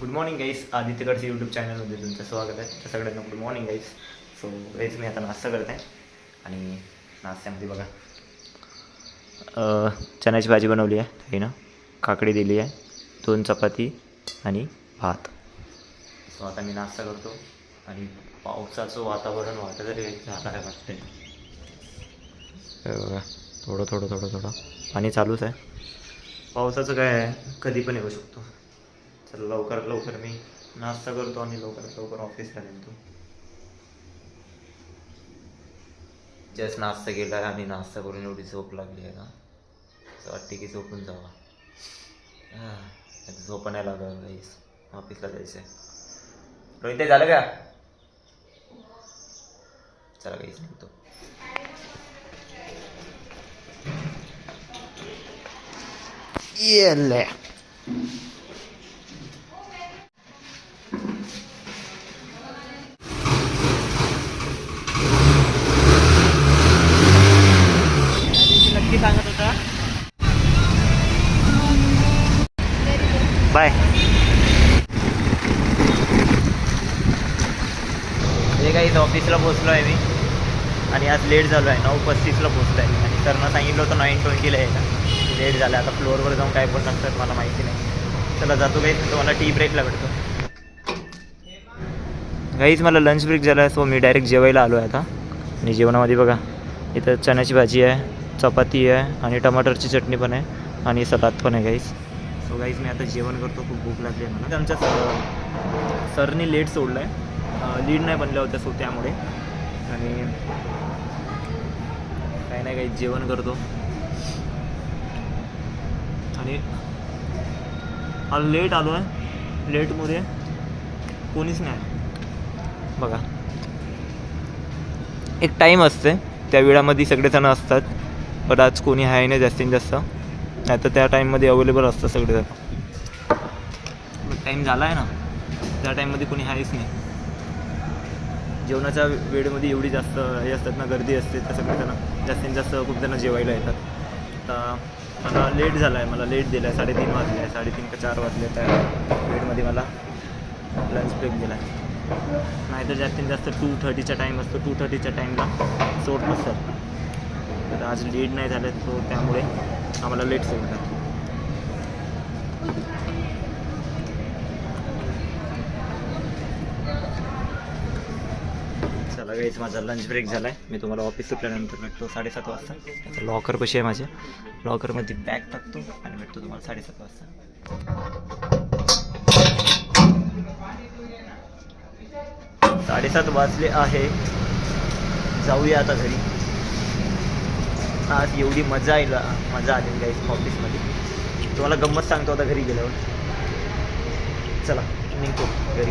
Good morning guys आदित्यकडचे YouTube चॅनलमध्ये तुमचं स्वागत आहे. तर सगळ्यांना good morning guys so guys मी आता नाश्ता करत आहे. आणि नाश्त्यामध्ये बघा. चण्याची भाजी बनवली आहे. ना काकडी दिली आहे. दोन चपाती आणि भात. सो आता मी नाश्ता करतो. आणि पावसाचं वातावरण वाटत तरी झालं आहे वाटते बघा थोडं थोडं थोडं थोडं. पाणी चालूच आहे. पावसाचं काय आहे? कधी पण येऊ शकतो. चल लवकरात लवकर मी नाश्ता करतो आणि लवकरात लवकर ऑफिसला निघतो. जस्ट नाश्ता केला आहे आणि नाश्ता करून एवढी झोप लागली आहे ना. असं वाटते की झोपून जावा. हा, आता झोप नाही लागत गाईस ऑफिसला जायचं आहे रोहित ते झालं का? चला गाईस निघतो. येले बाय हे काही ऑफिसला पोचलो आहे मी. आणि आज लेट झालो आहे. नऊ पस्तीसला पोचलो आहे आणि सरनं सांगितलं होतं नाईन ट्वेंटीला यायला. लेट झालं. आता फ्लोअरवर जाऊन काय बोलणार सर मला माहिती नाही. चला जातो काही तुम्हाला टी ब्रेकला भेटतो. काहीच मला लंच ब्रेक झाला आहे. सो मी डायरेक्ट जेवायला आलो आहे आता. आणि जेवणामध्ये बघा इथं चण्याची भाजी आहे चपाती आहे आणि टमाटरची चटणी पण आहे आणि सलाद पण आहे काहीच सो गाईज मी आता जेवण करतो. खूप भूक लागली आहे मला. आमच्या सर सरनी लेट सोडलं आहे लीड नाही बनल्या होत्या सो त्यामुळे. आणि काही नाही काही जेवण करतो. आणि लेट आलो आहे लेटमध्ये कोणीच नाही बघा. एक टाईम असते. त्या वेळामध्ये सगळेजण असतात. पण आज कोणी आहे नाही जास्तीत जास्त. नाही तर त्या टाईममध्ये अवेलेबल असतं सगळेजण टाईम झाला आहे ना. त्या टाईममध्ये कोणी आहेच नाही. जेवणाच्या वेळेमध्ये एवढी जास्त हे असतात ना गर्दी असते तर सगळेजणं जास्तीत जास्त खूप जण जेवायला येतात. आता मला लेट झाला आहे मला लेट दिला आहे साडेतीन वाजले आहे साडेतीन का चार वाजले त्या वेळेमध्ये मला लंच ब्रेक दिला आहे नाही तर जास्तीत जास्त टू थर्टीचा टाईम असतो टू थर्टीच्या टाईमला सोडत नसतात तर आज लेट नाही झालं सो त्यामुळे आम्हाला लेट सोडतात चला गाईच माझा लंच ब्रेक झाला आहे मी तुम्हाला ऑफिस सुटल्यानंतर भेटतो साडेसात वाजता. लॉकर कशी आहे माझ्या लॉकरमध्ये बॅग टाकतो आणि भेटतो तुम्हाला साडेसात वाजता. साडेसात वाजले आहे. जाऊया आता घरी. आज एवढी मजा येईल मजा आली गाईस ऑफिसमध्ये तुम्हाला गंमत सांगतो आता घरी गेल्यावर. चला निघतो घरी.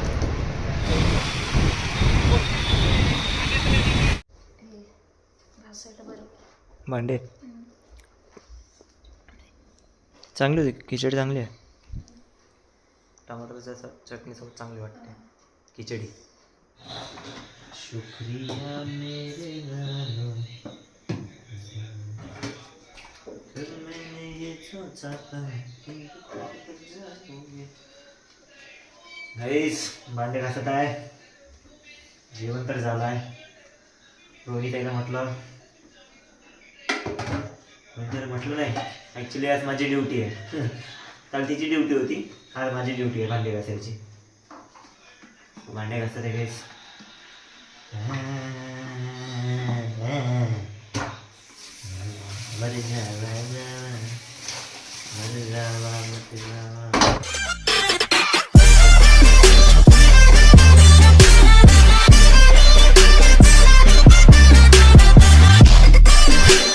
भांडे? चांगली होती खिचडी चांगली आहे. टमाटरच्या चटणीसोबत चांगली वाटते. खिचडी. शुक्रिया मेरे भांडे घासत आहे. जेवण तर झालं आहे. रोहित एकदा म्हटलं. तर म्हटलं नाही. ॲक्च्युली आज माझी ड्युटी आहे. काल तिची ड्युटी होती. आज माझी ड्युटी आहे भांडे घासायची. भांडे घासत आहे